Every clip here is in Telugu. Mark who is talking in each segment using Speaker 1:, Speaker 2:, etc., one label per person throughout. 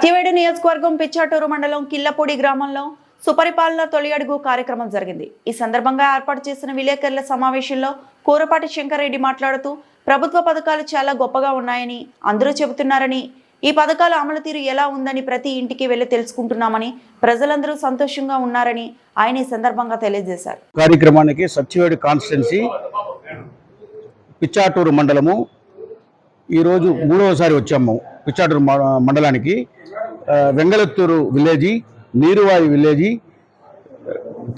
Speaker 1: సత్యవేడు నియోజకవర్గం పిచ్చాటూరు మండలం కిల్లపూడి గ్రామంలో సుపరిపాలన తొలి అడుగు కార్యక్రమం జరిగింది. ఈ సందర్భంగా ఏర్పాటు చేసిన విలేకరుల సమావేశంలో కూరపాటి శంకర్రెడ్డి మాట్లాడుతూ ప్రభుత్వ పథకాలు చాలా గొప్పగా ఉన్నాయని అందరూ చెబుతున్నారని ఈ పథకాల అమలు తీరు ఎలా ఉందని ప్రతి ఇంటికి వెళ్ళి తెలుసుకుంటున్నామని ప్రజలందరూ సంతోషంగా ఉన్నారని ఆయన ఈ సందర్భంగా తెలియజేశారు.
Speaker 2: కార్యక్రమానికి సత్యవేడు కాన్స్టిట్యున్సీ పిచ్చాటూరు మండలము ఈరోజు మూడవసారి వచ్చాము. పిచ్చాటూరు మండలానికి వెంగళత్తూరు విలేజీ నీరువాయి విలేజీ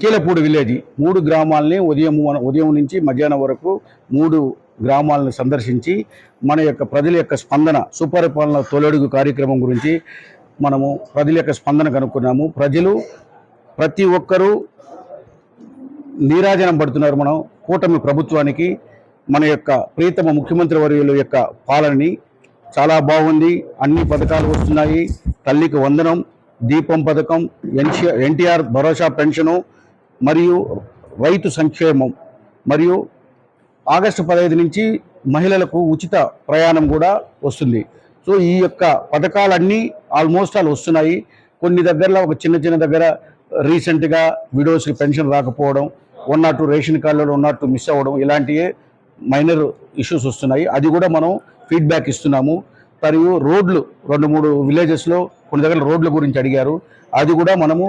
Speaker 2: కీలపూడి విలేజీ మూడు గ్రామాలని ఉదయం ఉదయం నుంచి మధ్యాహ్నం వరకు మూడు గ్రామాలను సందర్శించి మన యొక్క ప్రజల యొక్క స్పందన సుపరిపాలన తొలడుగు కార్యక్రమం గురించి మనము ప్రజల యొక్క స్పందన కనుక్కున్నాము. ప్రజలు ప్రతి ఒక్కరూ నీరాజనం పడుతున్నారు మనం. కూటమి ప్రభుత్వానికి మన యొక్క ప్రీతమ ముఖ్యమంత్రి వర్యుల యొక్క పాలనని చాలా బాగుంది. అన్ని పథకాలు వస్తున్నాయి. తల్లికి వందనం దీపం పథకం ఎన్షి ఎన్టీఆర్ భరోసా పెన్షను మరియు రైతు సంక్షేమం మరియు ఆగస్టు పదహైదు నుంచి మహిళలకు ఉచిత ప్రయాణం కూడా వస్తుంది. సో ఈ యొక్క పథకాలన్నీ ఆల్మోస్ట్ ఆల్ వస్తున్నాయి. కొన్ని దగ్గరలో ఒక చిన్న చిన్న దగ్గర రీసెంట్గా విడోస్కి పెన్షన్ రాకపోవడం వన్ నాట్ టూ రేషన్ కార్డులలో వన్ నాట్ టూ మిస్ అవ్వడం ఇలాంటివే మైనర్ ఇష్యూస్ వస్తున్నాయి. అది కూడా మనం ఫీడ్బ్యాక్ ఇస్తున్నాము. మరియు రోడ్లు రెండు మూడు విలేజెస్లో కొన్ని దగ్గర రోడ్ల గురించి అడిగారు. అది కూడా మనము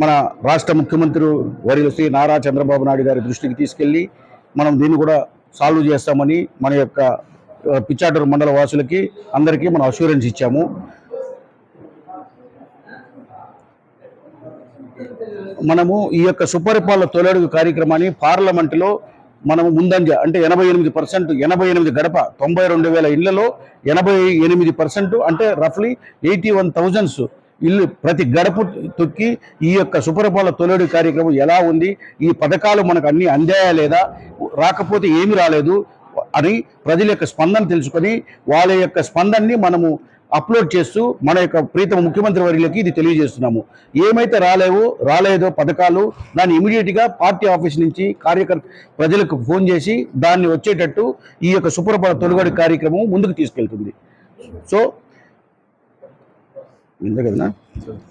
Speaker 2: మన రాష్ట్ర ముఖ్యమంత్రి వర్యులు శ్రీ నారా చంద్రబాబు నాయుడు గారి దృష్టికి తీసుకెళ్ళి మనం దీన్ని కూడా సాల్వ్ చేస్తామని మన యొక్క పిచ్చాటూరు మండల వాసులకి అందరికీ మనం అష్యూరెన్స్ ఇచ్చాము. మనము ఈ యొక్క సుపరిపాలన తొలడుగు కార్యక్రమాన్ని పార్లమెంటులో మనము ముందంజ అంటే ఎనభై ఎనిమిది పర్సెంట్ ఎనభై ఎనిమిది గడప తొంభై రెండు వేల ఇళ్ళలో ఎనభై ఎనిమిది పర్సెంట్ అంటే రఫ్లీ ఎయిటీ వన్ థౌజండ్స్ ఇల్లు ప్రతి గడప తొక్కి ఈ యొక్క సుపరపాల తొలడి కార్యక్రమం ఎలా ఉంది ఈ పథకాలు మనకు అన్ని అందాయా లేదా రాకపోతే ఏమి రాలేదు అని ప్రజల యొక్క స్పందన తెలుసుకొని వాళ్ళ యొక్క స్పందనని మనము అప్లోడ్ చేస్తూ మన యొక్క ప్రీతమ ముఖ్యమంత్రి వర్యులకి ఇది తెలియజేస్తున్నాము. ఏమైతే రాలేవో రాలేదో పథకాలు దాన్ని ఇమీడియట్గా పార్టీ ఆఫీస్ నుంచి కార్యకర్త ప్రజలకు ఫోన్ చేసి దాన్ని వచ్చేటట్టు ఈ యొక్క సుప్రభాత తొలగడి కార్యక్రమం ముందుకు తీసుకెళ్తుంది. సో ఇంతే